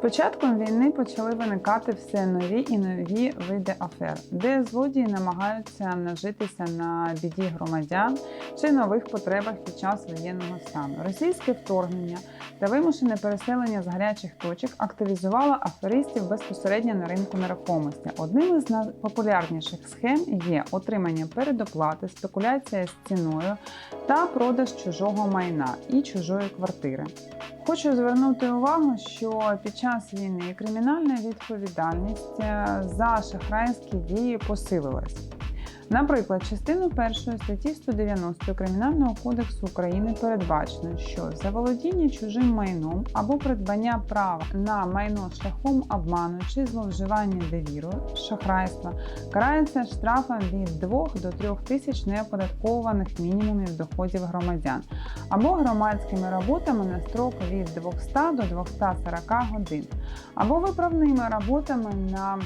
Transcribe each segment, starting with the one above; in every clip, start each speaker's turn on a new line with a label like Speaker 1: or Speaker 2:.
Speaker 1: початком війни почали виникати все нові і нові види афер, де злодії намагаються нажитися на біді громадян чи нових потребах під час воєнного стану. Російське вторгнення та вимушене переселення з гарячих точок активізувало аферистів безпосередньо на ринку нерухомості. Одним із найпопулярніших схем є отримання передоплати, спекуляція з ціною та продаж чужого майна і чужої квартири. Хочу звернути увагу, що під час війни кримінальна відповідальність е, за шахрайські дії посилилась. Наприклад, частину першої статті 190 Кримінального кодексу України передбачено, що за володіння чужим майном або придбання права на майно шляхом обману чи зловживання довірою, шахрайства карається штрафом від 2 до 3 тисяч неоподаткованих мінімумів доходів громадян або громадськими роботами на строк від 200 до 240 годин, або виправними роботами на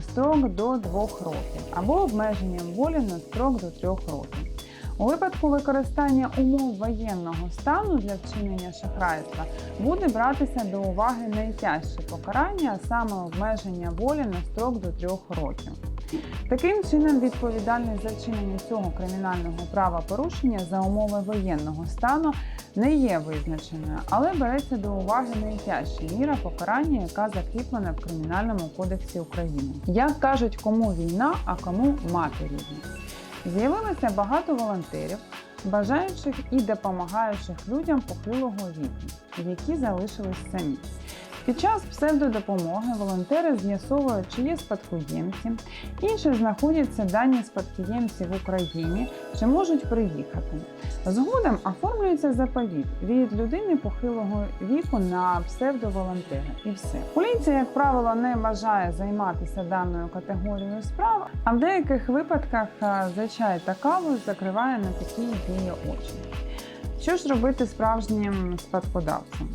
Speaker 1: строк до 2 років, або обмеженням волі на строк до 3 років. У випадку використання умов воєнного стану для вчинення шахрайства буде братися до уваги найтяжче покарання, а саме обмеження волі на строк до 3 років. Таким чином, відповідальність за вчинення цього кримінального правопорушення за умови воєнного стану не є визначеною, але береться до уваги найтяжча міра покарання, яка закріплена в Кримінальному кодексі України. Як кажуть, кому війна, а кому мати рідна. З'явилося багато волонтерів, бажаючих і допомагаючих людям похилого віку, які залишились самі. Під час псевдодопомоги волонтери з'ясовують, чи є спадкоємці, інші знаходяться дані спадкоємці в Україні, чи можуть приїхати. Згодом оформлюється заповіт від людини похилого віку на псевдоволонтера. І все. Поліція, як правило, не бажає займатися даною категорією справ, а в деяких випадках е, за чай та каву закриває на такі дії очі. Що ж робити справжнім спадкодавцям?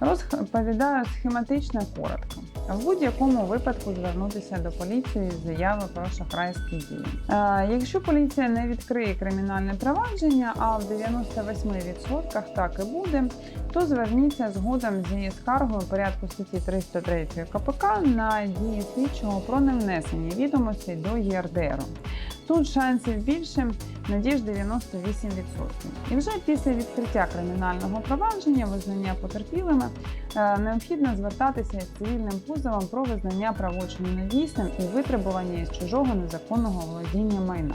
Speaker 1: Розповідаю схематично коротко. В будь-якому випадку звернутися до поліції з заявою про шахрайські дії. Е, якщо поліція не відкриє кримінальне провадження, а в 98% так і буде, то зверніться згодом зі скаргою порядку статті 303 КПК на дії слідчого про невнесення відомостей до ЄРДР. Тут шансів більше, надіж 98%. І вже після відкриття кримінального провадження, визнання потерпілими, е, необхідно звертатися з цивільним позовом про визнання правочину недійсним і витребування із чужого незаконного володіння майна.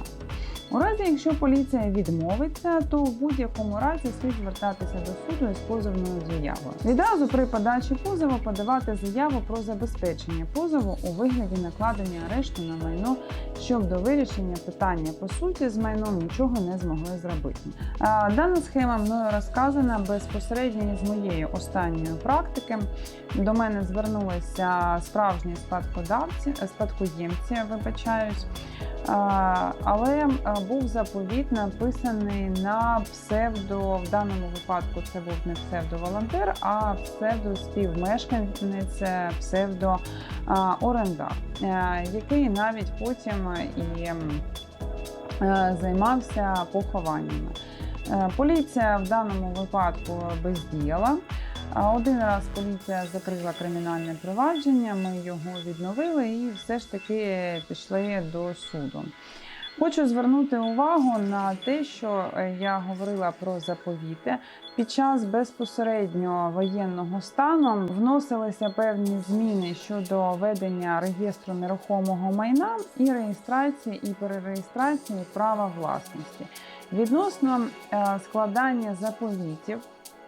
Speaker 1: У разі, якщо поліція відмовиться, то в будь-якому разі слід звертатися до суду із позовною заявою. Відразу при подачі позову подавати заяву про забезпечення позову у вигляді накладення арешту на майно, щоб до вирішення питання по суті з майном нічого не змогли зробити. Дана схема мною розказана безпосередньо з моєї останньої практики. До мене звернулися справжні спадкодавці, спадкоємці, вибачаюсь. Але був заповіт написаний на псевдо, в даному випадку це був не псевдоволонтер, а псевдоспівмешканець, псевдоорендар, який навіть потім і е, займався похованнями. Е, Поліція в даному випадку бездіяла. Один раз поліція закрила кримінальне провадження, ми його відновили і все ж таки пішли до суду. Хочу звернути увагу на те, що е, я говорила про заповіти. Під час безпосередньо воєнного стану вносилися певні зміни щодо ведення реєстру нерухомого майна і реєстрації і перереєстрації права власності. Відносно е, складання заповітів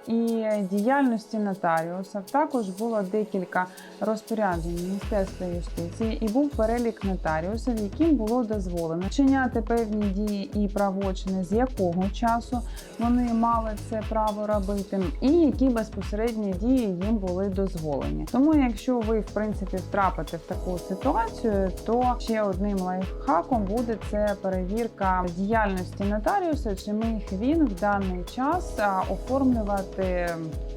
Speaker 1: і діяльності нотаріуса також було декілька розпоряджень Міністерства юстиції і був перелік нотаріусів, яким було дозволено вчиняти певні дії і правочини, з якого часу вони мали це право робити, і які безпосередні дії їм були дозволені. Тому, якщо ви в принципі втрапите в таку ситуацію, то ще одним лайфхаком буде це перевірка діяльності нотаріуса, чи міг він в даний час оформлювати бути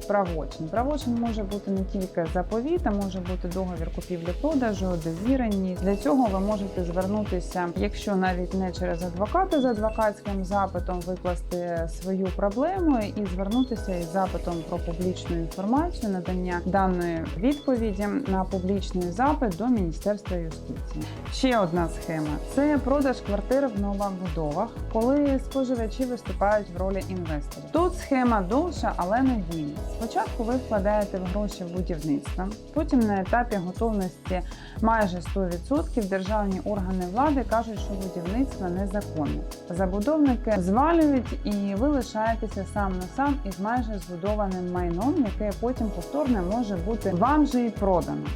Speaker 1: правочин. Правочин може бути не тільки заповіт, а може бути договір купівлі-продажу, довіреність. Для цього ви можете звернутися, якщо навіть не через адвоката з адвокатським запитом, викласти свою проблему і звернутися із запитом про публічну інформацію, надання даної відповіді на публічний запит до Міністерства юстиції. Ще одна схема це продаж квартир в новобудовах, коли споживачі виступають в ролі інвесторів. Тут схема довша, але надійна. Спочатку ви вкладаєте в гроші в будівництво, потім на етапі готовності майже 100% державні органи влади кажуть, що будівництво незаконне. Забудовники звалюють і ви лишаєтеся сам на сам із майже збудованим майном, яке потім повторно може бути вам же і продано.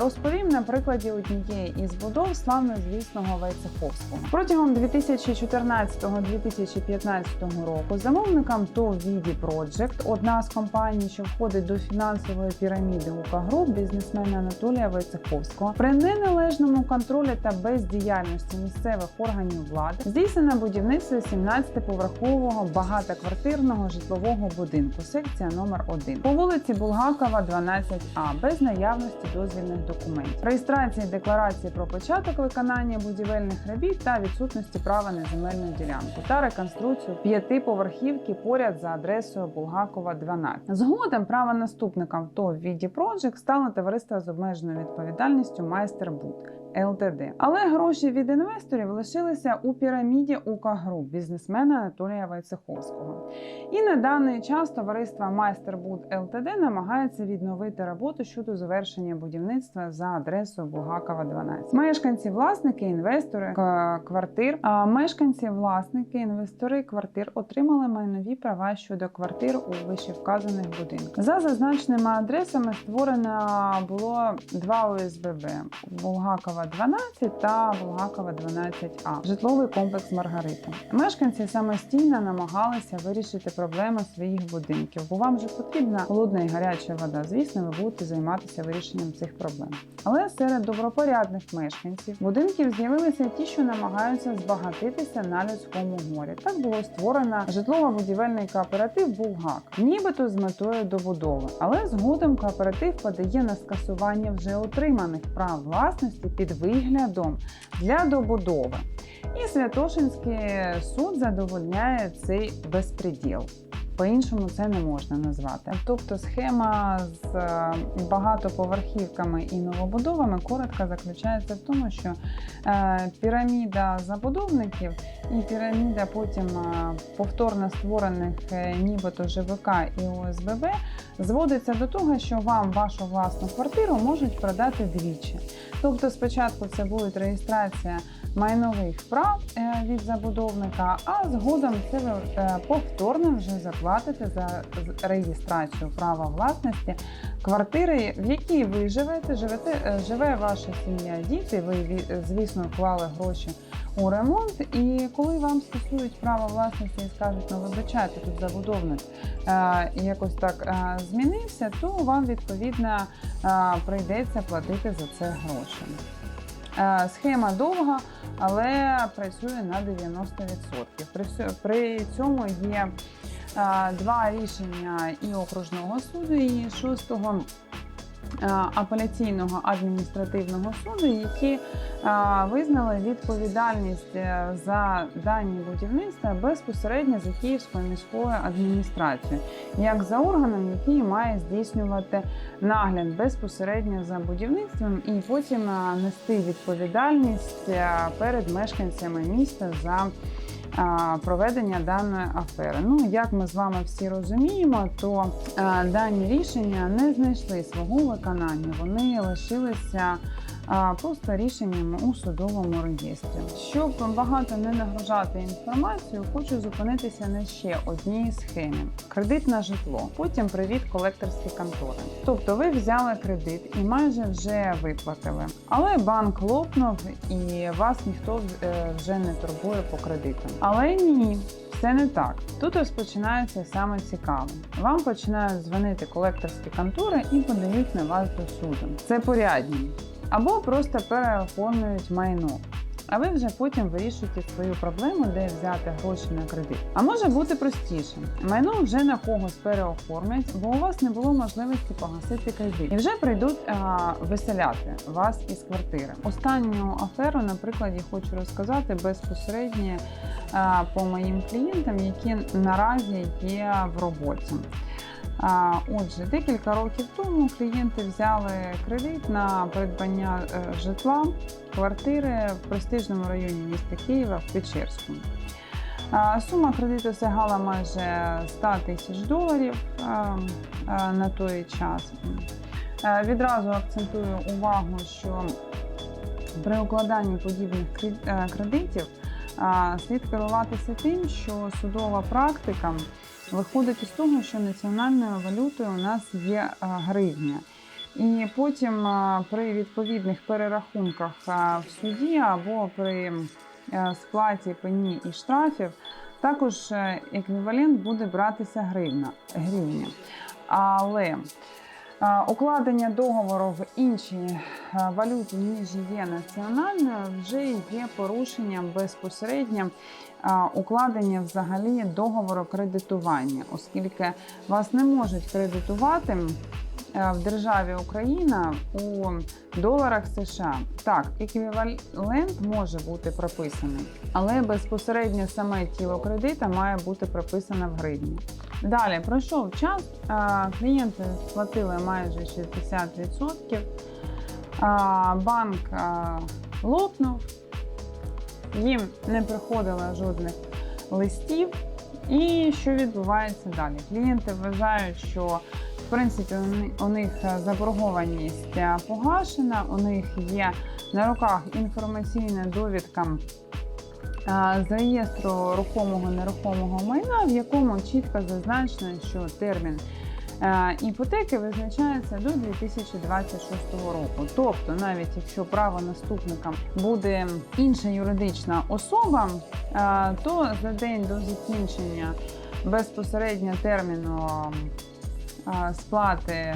Speaker 1: Розповім на прикладі однієї із будов славнозвісного Войцеховського. Протягом 2014-2015 року замовникам ТОВ Віді Проджект, одна з компаній, що входить до фінансової піраміди УК Груп, бізнесмена Анатолія Войцеховського, при неналежному контролі та бездіяльності місцевих органів влади здійснено будівництво 17-поверхового багатоквартирного житлового будинку, секція номер 1 по вулиці Булгакова, 12А, без наявності дозвільних документів, реєстрації декларації про початок виконання будівельних робіт та відсутності права на земельну ділянку та реконструкцію п'ятиповерхівки поряд за адресою Булгакова, 12. Згодом правонаступником ТОВ Віді Project стало товариство з обмеженою відповідальністю Майстер Буд. ЛТД. Але гроші від інвесторів лишилися у піраміді УК Груп бізнесмена Анатолія Войцеховського. І на даний час товариство Майстербуд ЛТД намагається відновити роботу щодо завершення будівництва за адресою Булгакова 12. Мешканці, власники, інвестори квартир. А мешканці, власники, інвестори квартир отримали майнові права щодо квартир у вищевказаних будинках. За зазначеними адресами створено було два ОСББ Булгакова 12 та Булгакова 12А. Житловий комплекс Маргарита. Мешканці самостійно намагалися вирішити проблеми своїх будинків, бо вам же потрібна холодна і гаряча вода. Звісно, ви будете займатися вирішенням цих проблем. Але серед добропорядних мешканців будинків з'явилися ті, що намагаються збагатитися на людському горі. Так було створено житлово-будівельний кооператив Булгак, нібито з метою добудови. Але згодом кооператив подає на скасування вже отриманих прав власності під виглядом для добудови. І Святошинський суд задовольняє цей безпреділ. По-іншому це не можна назвати. Тобто схема з е, багатоповерхівками і новобудовами коротко заключається в тому, що е, піраміда забудовників і піраміда потім е, повторно створених нібито ЖВК і ОСББ зводиться до того, що вам вашу власну квартиру можуть продати двічі. Тобто, спочатку це буде реєстрація майнових прав е, від забудовника, а згодом це ви е, повторно вже заплатите за реєстрацію права власності квартири, в якій ви живете, живете, е, живе ваша сім'я, діти. Ви ві- звісно вклали гроші у ремонт. І коли вам стосують права власності і скажуть, ну вибачайте, тут забудовник е, якось так е, змінився, то вам відповідно е, прийдеться платити за це гроші. Е, Схема довга, але працює на 90%. При, цьому є е, два рішення і окружного суду, і шостого апеляційного адміністративного суду, які е, визнали відповідальність е, за дані будівництва безпосередньо за Київською міською адміністрацією, як за органом, який має здійснювати нагляд безпосередньо за будівництвом і потім е, нести відповідальність е, перед мешканцями міста за е, проведення даної афери. Ну, як ми з вами всі розуміємо, то дані рішення не знайшли свого виконання, вони лишилися. Просто рішеннями у судовому реєстрі. Щоб багато не нагружати інформацію, хочу зупинитися на ще одній схемі: кредит на житло. Потім привіт колекторські контори. Тобто ви взяли кредит і майже вже виплатили. Але банк лопнув і вас ніхто е, вже не турбує по кредитам. Але ні. Все не так. Тут розпочинається саме цікаве. Вам починають дзвонити колекторські контори і подають на вас до суду. Це порядні. Або просто переоформлюють майно. а ви вже потім вирішуєте свою проблему, де взяти гроші на кредит. А може бути простіше. Майно вже на когось переоформлять, бо у вас не було можливості погасити кредит. І вже прийдуть а, виселяти вас із квартири. Останню аферу, на прикладі, хочу розказати безпосередньо а, по моїм клієнтам, які наразі є в роботі. Отже, декілька років тому клієнти взяли кредит на придбання е, житла, квартири в престижному районі міста Києва в Печерському. Сума кредиту сягала майже 100 тисяч доларів на той час. Е, Відразу акцентую увагу, що при укладанні подібних е, кредитів слід керуватися тим, що судова практика виходить із того, що національною валютою у нас є гривня. І потім при відповідних перерахунках в суді або при сплаті пені і штрафів також е, еквівалент буде братися гривня. Але укладення договору в іншій валюті, ніж є національною, вже є порушенням безпосередньо укладення взагалі договору кредитування, оскільки вас не можуть кредитувати е, в державі Україна у доларах США. Так, еквівалент може бути прописаний, але безпосередньо саме тіло кредита має бути прописано в гривні. Далі пройшов час, клієнти сплатили майже 60%. Банк лопнув, їм не приходило жодних листів. І що відбувається далі? Клієнти вважають, що в принципі у них заборгованість погашена, у них є на руках інформаційна довідка з реєстру рухомого нерухомого майна, в якому чітко зазначено, що термін е, іпотеки визначається до 2026 року. Тобто, навіть якщо правонаступником буде інша юридична особа, е, то за день до закінчення безпосередньо терміну е, сплати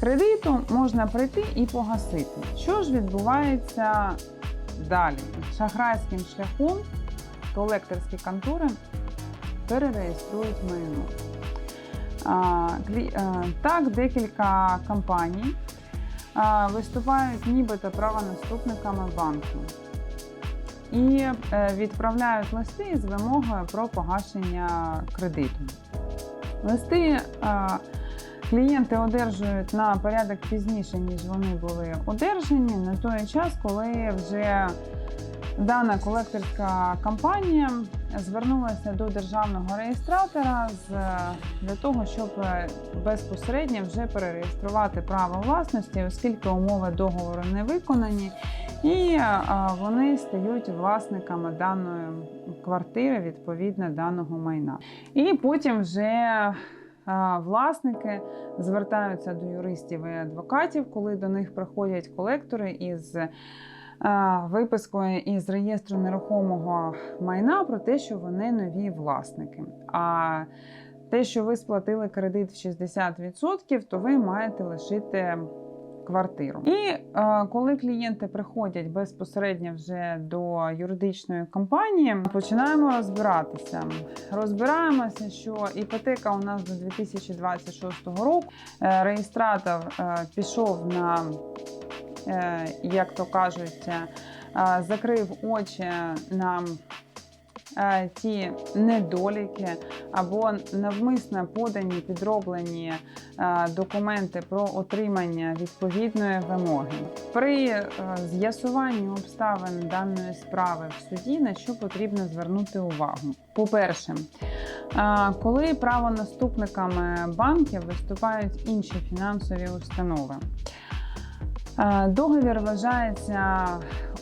Speaker 1: кредиту можна прийти і погасити. Що ж відбувається далі? Шахрайським шляхом колекторські контори перереєструють майно. Так, декілька компаній виступають нібито правонаступниками банку і е, відправляють листи з вимогою про погашення кредиту. Листи клієнти одержують на порядок пізніше, ніж вони були одержані, на той час, коли вже дана колекторська компанія звернулася до державного реєстратора для того, щоб е, безпосередньо вже перереєструвати право власності, оскільки умови договору не виконані, і е, вони стають власниками даної квартири відповідно даного майна. І потім вже е, власники звертаються до юристів і адвокатів, коли до них приходять колектори із е, випискою із реєстру нерухомого майна про те, що вони нові власники. А те, що ви сплатили кредит в 60%, то ви маєте лишити квартиру. І е, коли клієнти приходять безпосередньо вже до юридичної компанії, починаємо розбиратися. Розбираємося, що іпотека у нас до 2026 року. Е, реєстратор е, пішов на, як то кажуть, е, закрив очі на е, ті недоліки або навмисно подані підроблені е, документи про отримання відповідної вимоги. При е, з'ясуванні обставин даної справи в суді на що потрібно звернути увагу? По-перше, е, коли правонаступниками банків виступають інші фінансові установи. Е, Договір вважається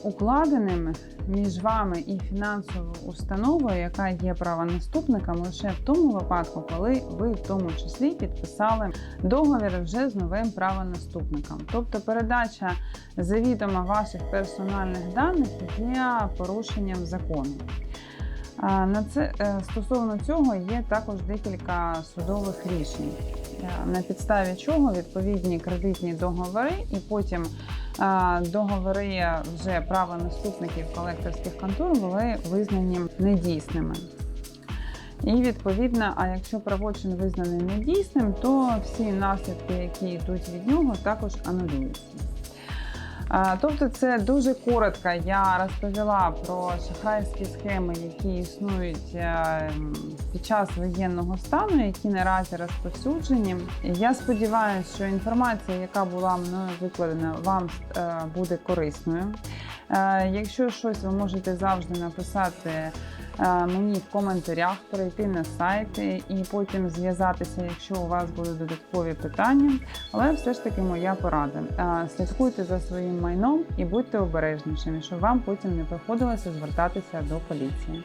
Speaker 1: укладеним між вами і фінансовою установою, яка є правонаступником лише в тому випадку, коли ви в тому числі підписали договір вже з новим правонаступником. Тобто передача завідомо ваших персональних даних є порушенням закону. На це е, стосовно цього є також декілька судових рішень, е, на підставі чого відповідні кредитні договори і потім договори вже правонаступників колекторських контор були визнані недійсними. І відповідно, а якщо правочин визнаний недійсним, то всі наслідки, які йдуть від нього, також анулюються. Тобто, це дуже коротко. Я розповіла про шахрайські схеми, які існують е, під час воєнного стану, які наразі розповсюджені. Я сподіваюся, що інформація, яка була мною викладена, вам е, буде корисною. Е, Якщо щось ви можете завжди написати мені в коментарях, перейти на сайт і потім зв'язатися, якщо у вас будуть додаткові питання. Але все ж таки моя порада. Е, Слідкуйте за своїм майном і будьте обережнішими, щоб вам потім не приходилося звертатися до поліції.